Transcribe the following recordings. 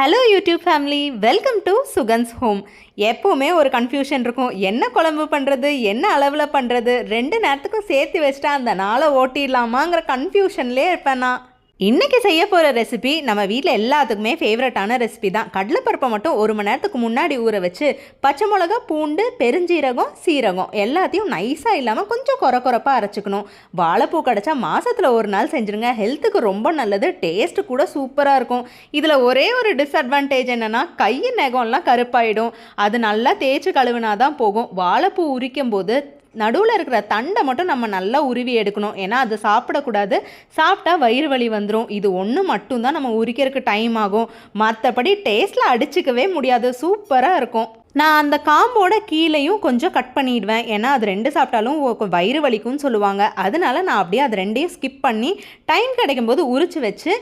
Hello YouTube family welcome to Sugan's home எப்போவுமே ஒரு confusion இருக்கும். என்ன குழம்பு பண்ணுறது என்ன அளவில் பண்ணுறது ரெண்டு நேரத்துக்கும் சேர்த்து வச்சுட்டா அந்த நாளை ஓட்டிடலாமாங்கிற கன்ஃபியூஷன்லேயே இருப்பேன் நான். இன்றைக்கி செய்ய போகிற ரெசிபி நம்ம வீட்டில் எல்லாத்துக்குமே ஃபேவரட்டான ரெசிபி தான். கடலைப்பருப்பை மட்டும் ஒரு மணி நேரத்துக்கு முன்னாடி ஊற வச்சு பச்சை மிளகா பூண்டு பெருஞ்சீரகம் சீரகம் எல்லாத்தையும் நைஸாக இல்லாமல் கொஞ்சம் குறை குறைப்பாக அரைச்சிக்கணும். வாழைப்பூ கிடச்சா மாதத்தில் ஒரு நாள் செஞ்சுருங்க. ஹெல்த்துக்கு ரொம்ப நல்லது. டேஸ்ட்டு கூட சூப்பராக இருக்கும். இதில் ஒரே ஒரு டிஸ்அட்வான்டேஜ் என்னென்னா கை நெகம்லாம் கருப்பாயிடும். அது நல்லா தேய்ச்சி கழுவினா தான் போகும். வாழைப்பூ உரிக்கும் போது நடுவில் இருக்கிற தண்டை மட்டும் நம்ம நல்லா உருவி எடுக்கணும். ஏன்னா அது சாப்பிடக்கூடாது. சாப்பிட்டா வயிறு வலி வந்துடும் இது ஒன்று மட்டும்தான் நம்ம உரிக்கிறதுக்கு டைம் ஆகும். மற்றபடி டேஸ்ட்டில் அடிச்சுக்கவே முடியாது. சூப்பராக இருக்கும். நான் அந்த காம்போட கீழேயும் கொஞ்சம் கட் பண்ணிடுவேன். ஏன்னா அது ரெண்டு சாப்பிட்டாலும் வயிறு வலிக்கும்னு சொல்லுவாங்க. அதனால நான் அப்படியே அது ரெண்டையும் ஸ்கிப் பண்ணி டைம் கிடைக்கும்போது உரிச்சு வச்சு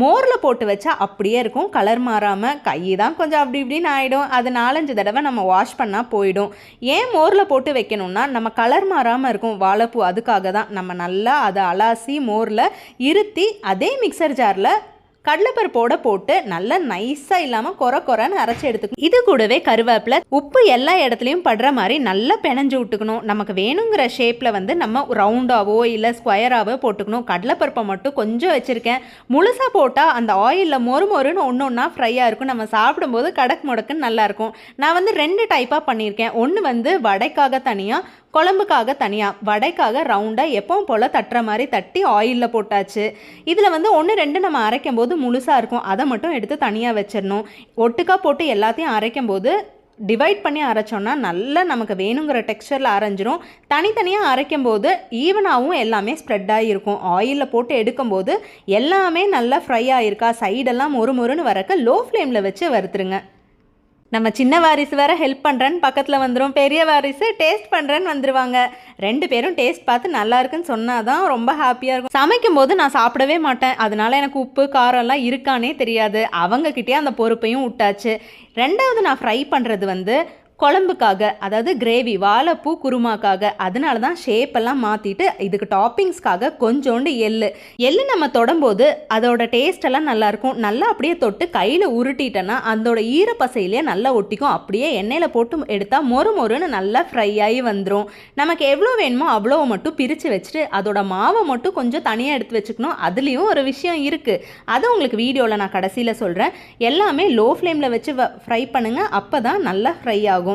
மோரில் போட்டு வச்சா அப்படியே இருக்கும். கலர் மாறாமல் கை தான் கொஞ்சம் அப்படி இப்படின்னு ஆகிடும் அது நாலஞ்சு தடவை நம்ம வாஷ் பண்ணால் போயிடும். ஏன் மோரில் போட்டு வைக்கணும்னா நம்ம கலர் மாறாமல் இருக்கும். வாழைப்பூ அதுக்காக தான். நம்ம நல்லா அதை அலாசி மோரில் இருத்தி அதே மிக்சர் ஜாரில் கடலைப்பருப்போட போட்டு நல்லா நைஸாக இல்லாமல் கொர கொரன்னு அரைச்சி எடுத்துக்கணும். இது கூடவே கருவேப்பிலை உப்பு எல்லா இடத்துலையும் படுற மாதிரி நல்லா பிணைஞ்சு விட்டுக்கணும். நமக்கு வேணுங்கிற ஷேப்பில் வந்து நம்ம ரவுண்டாவோ இல்லை ஸ்கொயராகவோ போட்டுக்கணும். கடலைப்பருப்பை மட்டும் கொஞ்சம் வச்சுருக்கேன். முழுசாக போட்டால் அந்த ஆயிலில் மொறு மொறுன்னு ஒன்று ஒன்றா ஃப்ரையாக இருக்கும். நம்ம சாப்பிடும்போது கடக் முடக்குன்னு நல்லாயிருக்கும் நான் வந்து ரெண்டு டைப்பாக பண்ணியிருக்கேன். ஒன்று வந்து வடைக்காக தனியாக குழம்புக்காக தனியாக வடைக்காக ரவுண்டாக எப்பவும் போல் தட்டுற மாதிரி தட்டி ஆயிலில் போட்டாச்சு. இதில் வந்து ஒன்று ரெண்டு நம்ம அரைக்கும் போது முழுசாக இருக்கும். அதை மட்டும் எடுத்து தனியாக வச்சிடணும். ஒட்டுக்கா போட்டு எல்லாத்தையும் அரைக்கும் போது டிவைட் பண்ணி அரைச்சோன்னா நல்லா நமக்கு வேணுங்கிற டெக்ஸ்சரில் அரைஞ்சிரும். தனித்தனியாக அரைக்கும் போது ஈவனாகவும் எல்லாமே ஸ்ப்ரெட் ஆகிருக்கும் ஆயிலில் போட்டு எடுக்கும்போது எல்லாமே நல்லா ஃப்ரை ஆகிருக்கா சைடெல்லாம் மொறு மொறுன்னு வரக்க லோ ஃப்ளேமில் வச்சு வறுத்துருங்க. நம்ம சின்ன வாரிசு வேற ஹெல்ப் பண்ணுறேன்னு பக்கத்தில் வந்துடும் பெரிய வாரிசு டேஸ்ட் பண்ணுறேன்னு வந்துருவாங்க. ரெண்டு பேரும் டேஸ்ட் பார்த்து நல்லா இருக்குன்னு சொன்னால் தான் ரொம்ப ஹாப்பியாக இருக்கும். சமைக்கும் போது நான் சாப்பிடவே மாட்டேன். அதனால எனக்கு உப்பு காரம்லாம் இருக்கானே தெரியாது. அவங்கக்கிட்டே அந்த பொறுப்பையும் விட்டாச்சு. ரெண்டாவது நான் ஃப்ரை பண்ணுறது வந்து குழம்புக்காக அதாவது கிரேவி வாழைப்பூ குருமாக்காக அதனால தான் ஷேப்பெல்லாம் மாற்றிட்டு இதுக்கு டாப்பிங்ஸ்க்காக கொஞ்சோண்டு எள் எள்ளு நம்ம தொடும்போது அதோட டேஸ்டெல்லாம் நல்லாயிருக்கும். நல்லா அப்படியே தொட்டு கையில் உருட்டிட்டேன்னா அதோட ஈரப்பசையிலே நல்லா ஒட்டிக்கும். அப்படியே எண்ணெயில் போட்டு எடுத்தால் மொறு மொறுன்னு நல்லா ஃப்ரை ஆகி வந்துடும் நமக்கு எவ்வளோ வேணுமோ அவ்வளோ மட்டும் பிரித்து வச்சுட்டு அதோட மாவை மட்டும் கொஞ்சம் தனியாக எடுத்து வச்சுக்கணும். அதுலேயும் ஒரு விஷயம் இருக்குது அது உங்களுக்கு வீடியோவில் நான் கடைசியில் சொல்கிறேன் எல்லாமே லோ ஃப்ளேமில் வச்சு ஃப்ரை பண்ணுங்கள் அப்போ தான் நல்லா ஃப்ரை ஆகும்.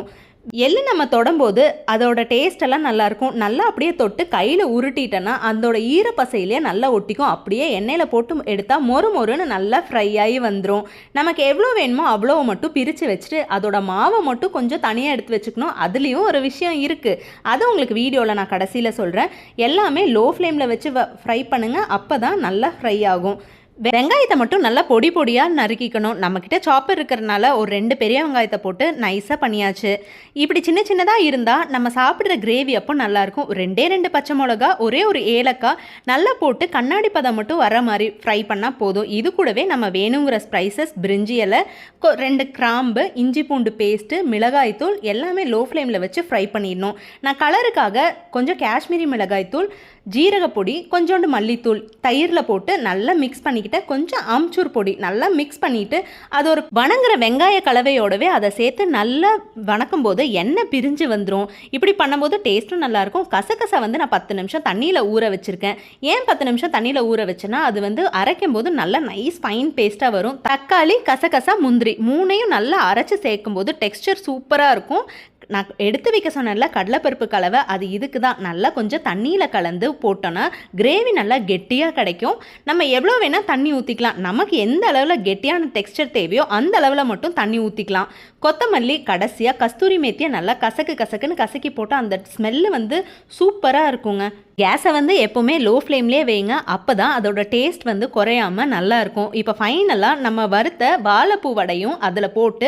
எள்ளு நம்ம தொடும்போது அதோட டேஸ்டெல்லாம் நல்லாயிருக்கும் நல்லா அப்படியே தொட்டு கையில் உருட்டிட்டேன்னா அதோட ஈரப்பசையிலே நல்லா ஒட்டிக்கும். அப்படியே எண்ணெயில் போட்டு எடுத்தால் மொறு மொறுன்னு நல்லா ஃப்ரை ஆகி வந்துடும் நமக்கு எவ்வளோ வேணுமோ அவ்வளோ மட்டும் பிரித்து வச்சுட்டு அதோட மாவை மட்டும் கொஞ்சம் தனியாக எடுத்து வச்சுக்கணும். அதுலேயும் ஒரு விஷயம் இருக்குது அதை உங்களுக்கு வீடியோவில் நான் கடைசியில் சொல்கிறேன் எல்லாமே லோ ஃப்ளேமில் வச்சு ஃப்ரை பண்ணுங்கள் அப்போ தான் நல்லா ஃப்ரை ஆகும். வெங்காயத்தை மட்டும் நல்லா பொடி பொடியாக நறுக்கிக்கணும். நம்மக்கிட்ட சாப்பர் இருக்கிறனால ஒரு ரெண்டு பெரிய வெங்காயத்தை போட்டு நைஸாக பண்ணியாச்சு. இப்படி சின்ன சின்னதாக இருந்தால் நம்ம சாப்பிட்ற கிரேவி அப்போ நல்லாயிருக்கும் ரெண்டே ரெண்டு பச்சை மிளகா ஒரே ஒரு ஏலக்காய் நல்லா போட்டு கண்ணாடி பதம் மட்டும் வர மாதிரி ஃப்ரை பண்ணால் போதும். இது கூடவே நம்ம வேணுங்கிற ஸ்பைசஸ் பிரிஞ்சி இலை கொ- ரெண்டு கிராம்பு இஞ்சி பூண்டு பேஸ்ட்டு மிளகாய்த்தூள் எல்லாமே லோ ஃப்ளேமில் வச்சு ஃப்ரை பண்ணிடணும். நான் கலருக்காக கொஞ்சம் காஷ்மீரி மிளகாய்த்தூள் ஜீரகப்பொடி கொஞ்சோண்டு மல்லித்தூள் தயிரில் போட்டு நல்லா மிக்ஸ் பண்ணி பண்ணிக்கிட்டு கொஞ்சம் ஆம்ச்சூர் பொடி நல்லா மிக்ஸ் பண்ணிவிட்டு அது ஒரு வணங்குற வெங்காய கலவையோடவே அதை சேர்த்து நல்லா வணக்கும் போது எண்ணெய் பிரிஞ்சு வந்துடும் இப்படி பண்ணும்போது டேஸ்ட்டும் நல்லாயிருக்கும். கசகசா வந்து நான் பத்து நிமிஷம் தண்ணியில் ஊற வச்சுருக்கேன். ஏன் பத்து நிமிஷம் தண்ணியில் ஊற வச்சேன்னா அது வந்து அரைக்கும் போது நல்லா நைஸ் ஃபைன் பேஸ்ட்டாக வரும். தக்காளி கசகசா முந்திரி மூணையும் நல்லா அரைச்சி சேர்க்கும் போது டெக்ஸ்டர் சூப்பராக இருக்கும். நான் எடுத்து வைக்க சொன்னேன்ல கடலைப்பருப்பு கலவை அது இதுக்கு தான். நல்லா கொஞ்சம் தண்ணியில் கலந்து போட்டோன்னா கிரேவி நல்லா கெட்டியாக கிடைக்கும். நம்ம எவ்வளோ வேணால் தண்ணி ஊற்றிக்கலாம் நமக்கு எந்த அளவில் கெட்டியான டெக்ஸ்டர் தேவையோ அந்த அளவில் மட்டும் தண்ணி ஊற்றிக்கலாம் கொத்தமல்லி கடைசியாக கஸ்தூரி மேத்தியை நல்லா கசக்கு கசக்குன்னு கசக்கி போட்டால் அந்த ஸ்மெல்லு வந்து சூப்பராக இருக்குங்க. கேஸை வந்து எப்போவுமே லோ ஃப்ளேம்லேயே வைங்க. அப்போ தான் அதோட டேஸ்ட் வந்து குறையாம நல்லாயிருக்கும். இப்போ ஃபைனலாக நம்ம வறுத்த வாழைப்பூ வடையும் அதில் போட்டு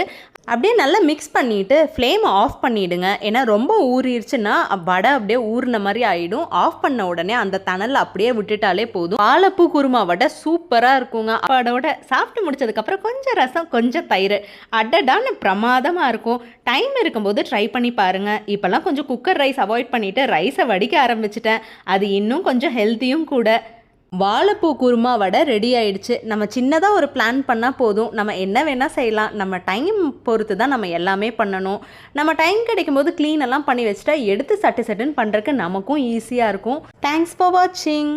அப்படியே நல்லா மிக்ஸ் பண்ணிவிட்டு ஃப்ளேமை ஆஃப் பண்ணிவிடுங்க ஏன்னா ரொம்ப ஊறிடுச்சுன்னா வடை அப்படியே ஊறின மாதிரி ஆகிடும் ஆஃப் பண்ண உடனே அந்த தணல் அப்படியே விட்டுட்டாலே போதும். வாழைப்பூ குருமா வடை சூப்பராக இருக்குங்க. அதோட சாப்பிட்டு முடிச்சதுக்கப்புறம் கொஞ்சம் ரசம் கொஞ்சம் தயிர். அடடான்னு பிரமாதமாக இருக்கும். டைம் இருக்கும்போது ட்ரை பண்ணி பாருங்கள் இப்போல்லாம் கொஞ்சம் குக்கர் ரைஸ் அவாய்ட் பண்ணிவிட்டு ரைஸை வடிக்க ஆரம்பிச்சிட்டேன். அது இன்னும் கொஞ்சம் ஹெல்த்தியும் கூட. வாழைப்பூ குருமா வடை ரெடி ஆயிடுச்சு. நம்ம சின்னதாக ஒரு பிளான் பண்ணால் போதும். நம்ம என்ன வேணால் செய்யலாம். நம்ம டைம் பொறுத்து தான் நம்ம எல்லாமே பண்ணணும். நம்ம டைம் கிடைக்கும் போது க்ளீன் எல்லாம் பண்ணி வச்சுட்டா எடுத்து சட்டு சட்டுன்னு பண்ணுறதுக்கு நமக்கும் ஈஸியாக இருக்கும். தேங்க்ஸ் ஃபார் வாட்சிங்